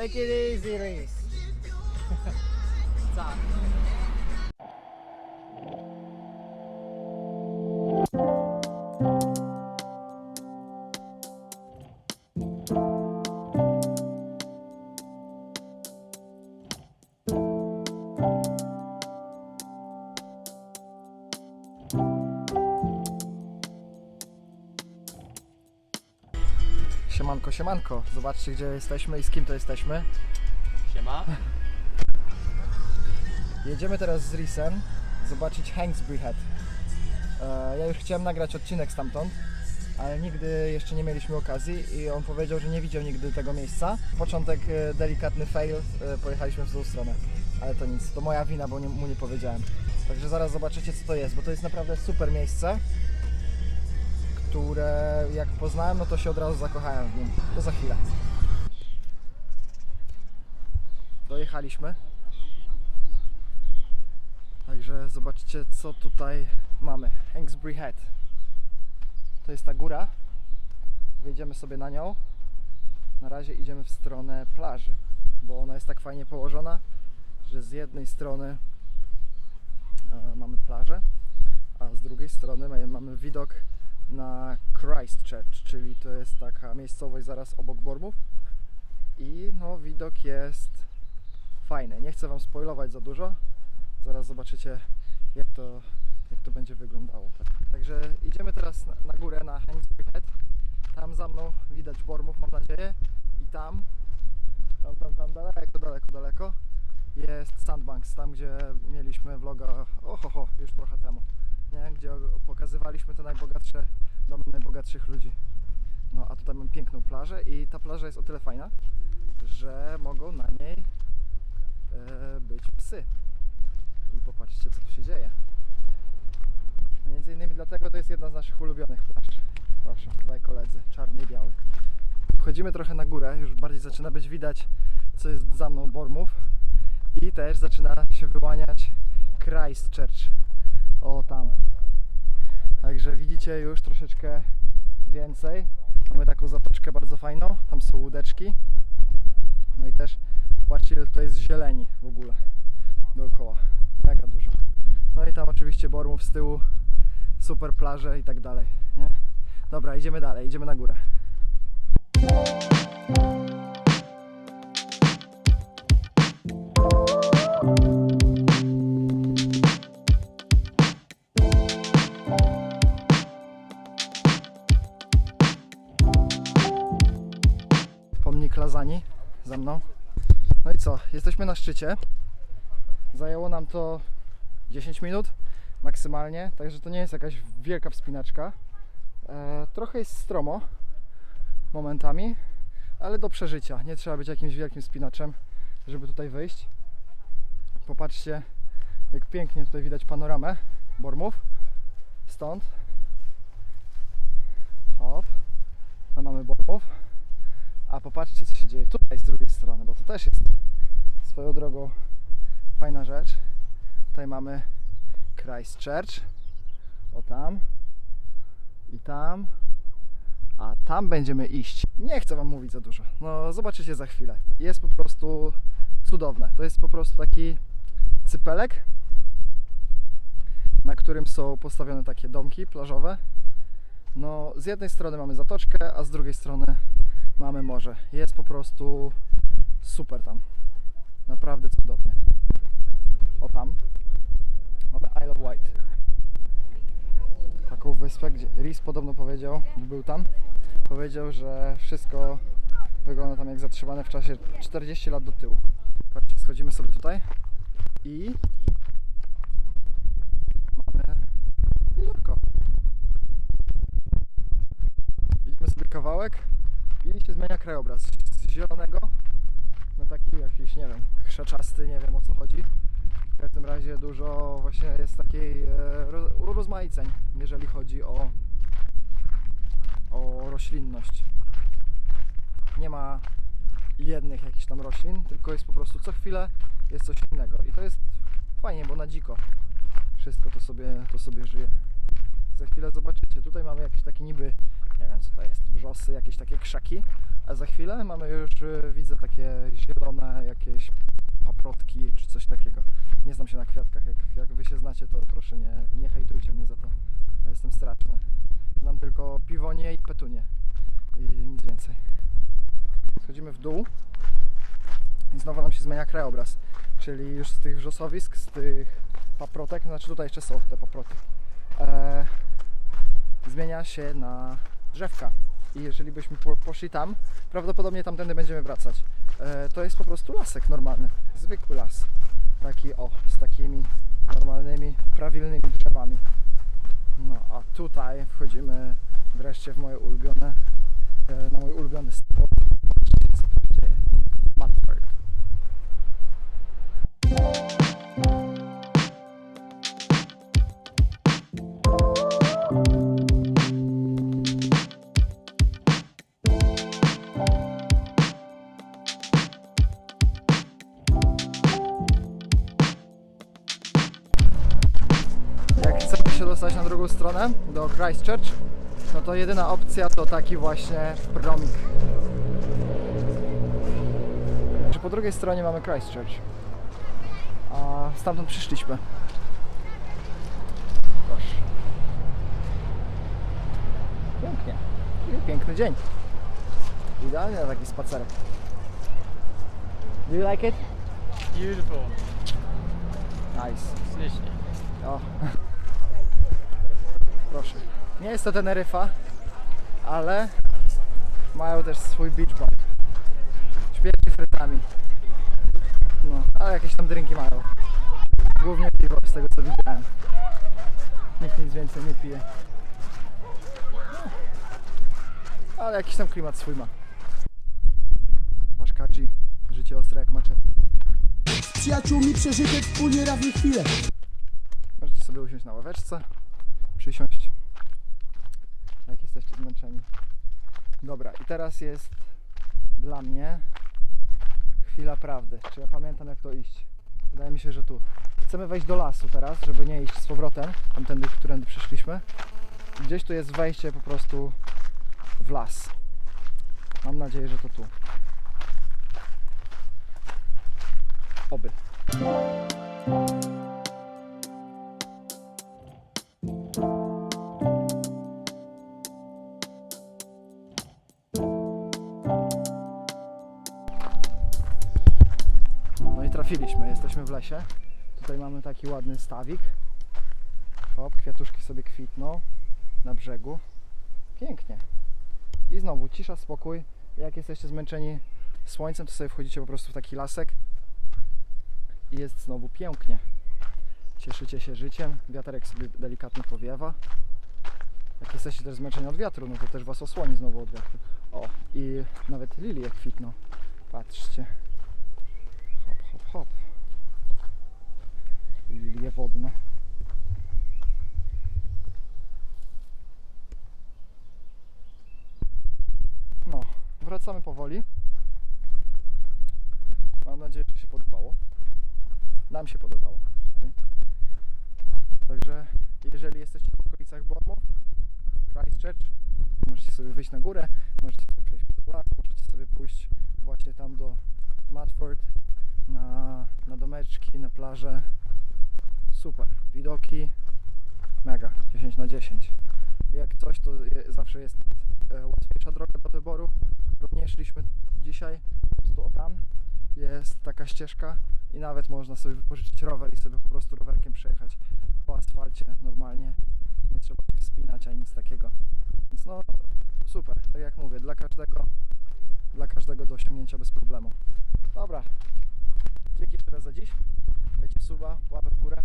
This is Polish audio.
Take it easy, Reese. Tak. Siemanko. Zobaczcie, gdzie jesteśmy i z kim to jesteśmy. Siema. Jedziemy teraz z Risen zobaczyć Hanksbury Head. E, Ja już chciałem nagrać odcinek stamtąd, ale nigdy jeszcze nie mieliśmy okazji i on powiedział, że nie widział nigdy tego miejsca. Początek e, delikatny fail, e, pojechaliśmy w złą stronę, ale to nic, to moja wina, bo mu nie powiedziałem. Także zaraz zobaczycie co to jest, bo to jest naprawdę super miejsce, które jak poznałem, no to się od razu zakochałem w nim. To za chwilę. Dojechaliśmy. Także zobaczcie co tutaj mamy. Hanksbury Head. To jest ta góra. Wyjdziemy sobie na nią. Na razie idziemy w stronę plaży, bo ona jest tak fajnie położona, że z jednej strony e, mamy plażę, a z drugiej strony ma- mamy widok na Christchurch, czyli to jest taka miejscowość zaraz obok Bormów. I no widok jest fajny. Nie chcę Wam spoilować za dużo. Zaraz zobaczycie jak to, jak to będzie wyglądało. Tak. Także idziemy teraz na, górę na Hanksbury Head. Tam za mną widać Bormów mam nadzieję. I tam, tam, tam, tam daleko, daleko, daleko jest Sandbanks, tam gdzie mieliśmy vloga, ohoho, już trochę temu, nie? gdzie pokazywaliśmy te najbogatsze domy najbogatszych ludzi. No a tutaj mam piękną plażę i ta plaża jest o tyle fajna, że mogą na niej e, być psy. I popatrzcie co tu się dzieje. Między innymi dlatego to jest jedna z naszych ulubionych plaż. Proszę, dwaj koledzy, czarny i biały. Wchodzimy trochę na górę, już bardziej zaczyna być widać co jest za mną Bormów i też zaczyna się wyłaniać Christchurch. O tam. Także widzicie już troszeczkę więcej. Mamy taką zatoczkę bardzo fajną, tam są łódeczki. No i też patrzcie ile to jest zieleni w ogóle dookoła. Mega dużo. No i tam oczywiście Bormów z tyłu, super plaże i tak dalej, nie? Dobra, idziemy dalej, idziemy na górę. Pomnik Lazani za mną. No i co? Jesteśmy na szczycie. Zajęło nam to 10 minut maksymalnie, także to nie jest jakaś wielka wspinaczka. E, trochę jest stromo momentami, ale do przeżycia. Nie trzeba być jakimś wielkim spinaczem, żeby tutaj wyjść. Popatrzcie, jak pięknie tutaj widać panoramę Bormów. Stąd. Hop. Tam mamy Bormów. A popatrzcie, co się dzieje tutaj z drugiej strony, bo to też jest swoją drogą fajna rzecz. Tutaj mamy Christchurch. O tam. I tam. A tam będziemy iść. Nie chcę Wam mówić za dużo. No, zobaczycie za chwilę. Jest po prostu cudowne. To jest po prostu taki cypelek, na którym są postawione takie domki plażowe. No, z jednej strony mamy zatoczkę, a z drugiej strony mamy morze. Jest po prostu super tam. Naprawdę cudownie. O tam mamy Isle of Wight. Taką wyspę, gdzie Rhys podobno powiedział, był tam, powiedział, że wszystko wygląda tam jak zatrzymane w czasie 40 lat do tyłu. Patrzcie, schodzimy sobie tutaj i mamy jeziorko. Idziemy sobie kawałek i się zmienia krajobraz z zielonego na taki jakiś, nie wiem, krzaczasty, nie wiem o co chodzi. W każdym razie dużo właśnie jest takiej e, ro- urozmaiceń, jeżeli chodzi o, o roślinność. Nie ma jednych jakichś tam roślin, tylko jest po prostu co chwilę jest coś innego. I to jest fajnie, bo na dziko wszystko to sobie, to sobie żyje. Za chwilę zobaczycie. Tutaj mamy jakiś taki niby, nie wiem co to jest, wrzosy, jakieś takie krzaki, A za chwilę mamy już, y, widzę takie zielone jakieś paprotki czy coś takiego. Nie znam się na kwiatkach, jak, jak wy się znacie, to proszę nie, nie hejtujcie mnie za to. Ja jestem straszny. Znam tylko piwonie i petunie i nic więcej. Schodzimy w dół i znowu nam się zmienia krajobraz, czyli już z tych wrzosowisk, z tych paprotek, znaczy tutaj jeszcze są te paproty, e, zmienia się na drzewka. I jeżeli byśmy po, poszli tam, prawdopodobnie tamtędy będziemy wracać. E, to jest po prostu lasek normalny, zwykły las. Taki o, z takimi normalnymi, prawilnymi drzewami. No a tutaj wchodzimy wreszcie w moje ulubione, e, na mój ulubiony spot. Dostać na drugą stronę, do Christchurch, no to jedyna opcja to taki właśnie promik. Po drugiej stronie mamy Christchurch, a stamtąd przyszliśmy. Proszę. Pięknie. Piękny dzień. Idealnie na taki spacerek. Do you like it? Beautiful. Nice. Ślicznie. O. Nie jest to Teneryfa, ale mają też swój beach bar. Śpiewki frytami. No, ale jakieś tam drinki mają. Głównie piwo, z tego co widziałem. Nikt nic więcej nie pije. No. Ale jakiś tam klimat swój ma. Wasz Kadzi. Życie ostre jak maczety. Z przyjaciółmi przeżyte wspólnie razne chwile. Możecie sobie usiąść na ławeczce, przysiąść, jak jesteście zmęczeni. Dobra, i teraz jest dla mnie chwila prawdy. Czy ja pamiętam jak to iść? Wydaje mi się, że tu. Chcemy wejść do lasu teraz, żeby nie iść z powrotem, tamtędy, którędy przyszliśmy. Gdzieś tu jest wejście po prostu w las. Mam nadzieję, że to tu. Oby. Trafiliśmy, jesteśmy w lesie. Tutaj mamy taki ładny stawik. Hop, kwiatuszki sobie kwitną na brzegu. Pięknie. I znowu cisza, spokój. Jak jesteście zmęczeni słońcem, to sobie wchodzicie po prostu w taki lasek. I jest znowu pięknie. Cieszycie się życiem. Wiaterek sobie delikatnie powiewa. Jak jesteście też zmęczeni od wiatru, no to też was osłoni znowu od wiatru. O, i nawet lilie kwitną. Patrzcie. Hop. Lilie wodne. No, wracamy powoli. Mam nadzieję, że się podobało. Nam się podobało. Także jeżeli jesteście w okolicach Bournemouth, Christchurch, możecie sobie wyjść na górę, możecie sobie przejść pod las, możecie sobie pójść właśnie tam do Matford, na, na domeczki, na plażę. Super, widoki mega, 10 na 10. Jak coś, to je, zawsze jest e, łatwiejsza droga do wyboru, którą nie szliśmy dzisiaj, po prostu o tam jest taka ścieżka i nawet można sobie wypożyczyć rower i sobie po prostu rowerkiem przejechać po asfalcie normalnie. Nie trzeba wspinać ani nic takiego. Więc no super, tak jak mówię, dla każdego, dla każdego do osiągnięcia bez problemu. Dobra, dzięki jeszcze raz za dziś. Dajcie suba, łapę w górę.